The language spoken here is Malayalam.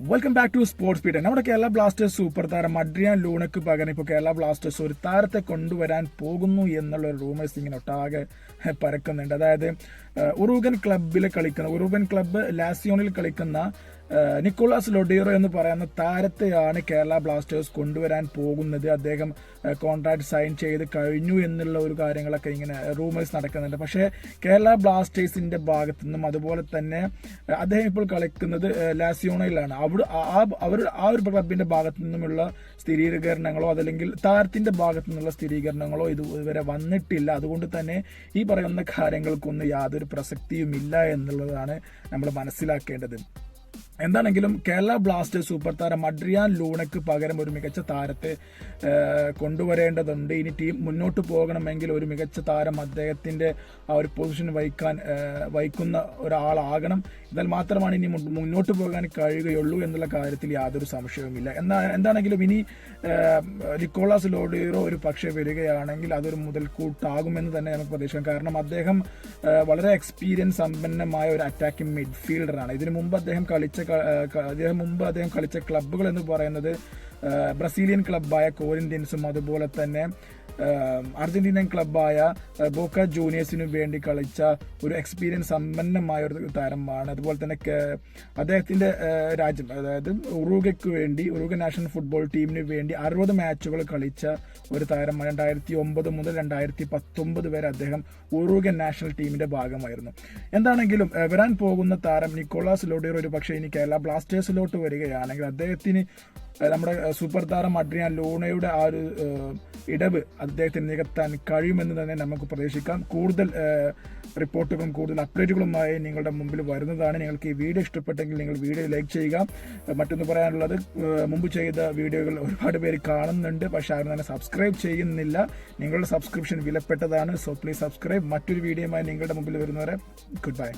Welcome back to sports feed നമ്മുടെ കേരള ബ്ലാസ്റ്റേഴ്സ് സൂപ്പർ താരം അഡ്രിയാൻ ലൂണയ്ക്ക് പകരം ഇപ്പോൾ കേരള ബ്ലാസ്റ്റേഴ്സ് ഒരു താരത്തെ കൊണ്ടുവരാൻ പോകുന്നു എന്നുള്ള റൂമേഴ്സ് ഇങ്ങനെ ഒട്ടാകെ പരക്കുന്നുണ്ട്. അതായത് ഉറൂഗൻ ക്ലബിൽ കളിക്കുന്ന ഉറുഗൻ ക്ലബ്ബ് ലാസിയോണിൽ കളിക്കുന്ന നിക്കോളാസ് ലൊഡീറോ എന്ന് പറയുന്ന താരത്തെയാണ് കേരള ബ്ലാസ്റ്റേഴ്സ് കൊണ്ടുവരാൻ പോകുന്നത്. അദ്ദേഹം കോൺട്രാക്ട് സൈൻ ചെയ്ത് കഴിഞ്ഞു എന്നുള്ള ഒരു കാര്യങ്ങളൊക്കെ ഇങ്ങനെ റൂമേഴ്സ് നടക്കുന്നുണ്ട്. പക്ഷേ കേരള ബ്ലാസ്റ്റേഴ്സിന്റെ ഭാഗത്തു നിന്നും അതുപോലെ തന്നെ അദ്ദേഹം ഇപ്പോൾ കളിക്കുന്നത് ലാസിയോണയിലാണ്. അവിടെ ആ അവർ ആ ഒരു ക്ലബിന്റെ ഭാഗത്തു നിന്നുമുള്ള സ്ഥിരീകരണങ്ങളോ അതല്ലെങ്കിൽ താരത്തിന്റെ ഭാഗത്തു നിന്നുള്ള സ്ഥിരീകരണങ്ങളോ ഇത് ഇതുവരെ വന്നിട്ടില്ല. അതുകൊണ്ട് തന്നെ ഈ പറയുന്ന കാര്യങ്ങൾക്കൊന്നും യാതൊരു പ്രസക്തിയുമില്ല എന്നുള്ളതാണ് നമ്മൾ മനസ്സിലാക്കേണ്ടത്. എന്താണെങ്കിലും കേരള ബ്ലാസ്റ്റേഴ്സ് സൂപ്പർ താരം അഡ്രിയാൻ ലൂണയ്ക്ക് പകരം ഒരു മികച്ച താരത്തെ കൊണ്ടുവരേണ്ടതുണ്ട്. ഇനി ടീം മുന്നോട്ട് പോകണമെങ്കിൽ ഒരു മികച്ച താരം അദ്ദേഹത്തിന്റെ ആ ഒരു പൊസിഷൻ വഹിക്കാൻ വഹിക്കുന്ന ഒരാളാകണം. എന്നാൽ മാത്രമാണ് ഇനി മുന്നോട്ട് പോകാൻ കഴിയുകയുള്ളൂ എന്നുള്ള കാര്യത്തിൽ യാതൊരു സംശയവുമില്ല. എന്നാ എന്താണെങ്കിലും ഇനി നിക്കോളാസ് ലോഡീറോ ഒരു പക്ഷേ വരികയാണെങ്കിൽ അതൊരു മുതൽക്കൂട്ടാകുമെന്ന് തന്നെ നമുക്ക് പ്രതീക്ഷിക്കാം. കാരണം അദ്ദേഹം വളരെ എക്സ്പീരിയൻസ് സമ്പന്നമായ ഒരു അറ്റാക്കിംഗ് മിഡ്ഫീൽഡറാണ്. ഇതിനു മുമ്പ് അദ്ദേഹം കളിച്ച അദ്ദേഹം മുമ്പ് അദ്ദേഹം കളിച്ച ക്ലബ്ബുകൾ എന്ന് പറയുന്നത് ബ്രസീലിയൻ ക്ലബ്ബായ കോരിന്ത്യൻസും അതുപോലെ തന്നെ അർജന്റീനൻ ക്ലബ്ബായ ബോക്ക ജൂനിയേഴ്സിനു വേണ്ടി കളിച്ച ഒരു എക്സ്പീരിയൻസ് സമ്പന്നമായ ഒരു താരമാണ്. അതുപോലെ തന്നെ അദ്ദേഹത്തിന്റെ രാജ്യം അതായത് ഉറുഗയ്ക്ക് വേണ്ടി ഉറുഗ നാഷണൽ ഫുട്ബോൾ ടീമിന് വേണ്ടി അറുപത് മാച്ചുകൾ കളിച്ച ഒരു താരമാണ്. രണ്ടായിരത്തി ഒമ്പത് മുതൽ രണ്ടായിരത്തി പത്തൊമ്പത് വരെ അദ്ദേഹം ഉറുഗൻ നാഷണൽ ടീമിന്റെ ഭാഗമായിരുന്നു. എന്താണെങ്കിലും വരാൻ പോകുന്ന താരം നിക്കോളാസ് ലോഡിയർ ഒരു പക്ഷേ ഇനി കേരള ബ്ലാസ്റ്റേഴ്സിലോട്ട് വരികയാണെങ്കിൽ അദ്ദേഹത്തിന് നമ്മുടെ സൂപ്പർ താരം അഡ്രിയാൻ ലോണയുടെ ആ ഒരു ഇടവ് അദ്ദേഹത്തിന് നികത്താൻ കഴിയുമെന്ന് തന്നെ നമുക്ക് പ്രതീക്ഷിക്കാം. കൂടുതൽ റിപ്പോർട്ടുകളും കൂടുതൽ അപ്ഡേറ്റുകളുമായി നിങ്ങളുടെ മുമ്പിൽ വരുന്നതാണ്. നിങ്ങൾക്ക് ഈ വീഡിയോ ഇഷ്ടപ്പെട്ടെങ്കിൽ നിങ്ങൾ വീഡിയോ ലൈക്ക് ചെയ്യുക. മറ്റൊന്ന് പറയാനുള്ളത് മുമ്പ് ചെയ്ത വീഡിയോകൾ ഒരുപാട് പേര് കാണുന്നുണ്ട്. പക്ഷേ ആരും തന്നെ സബ്സ്ക്രൈബ് ചെയ്യുന്നില്ല. നിങ്ങളുടെ സബ്സ്ക്രിപ്ഷൻ വിലപ്പെട്ടതാണ്. So please subscribe. മറ്റൊരു വീഡിയോയുമായി നിങ്ങളുടെ മുമ്പിൽ വരുന്നവരെ ഗുഡ് ബൈ.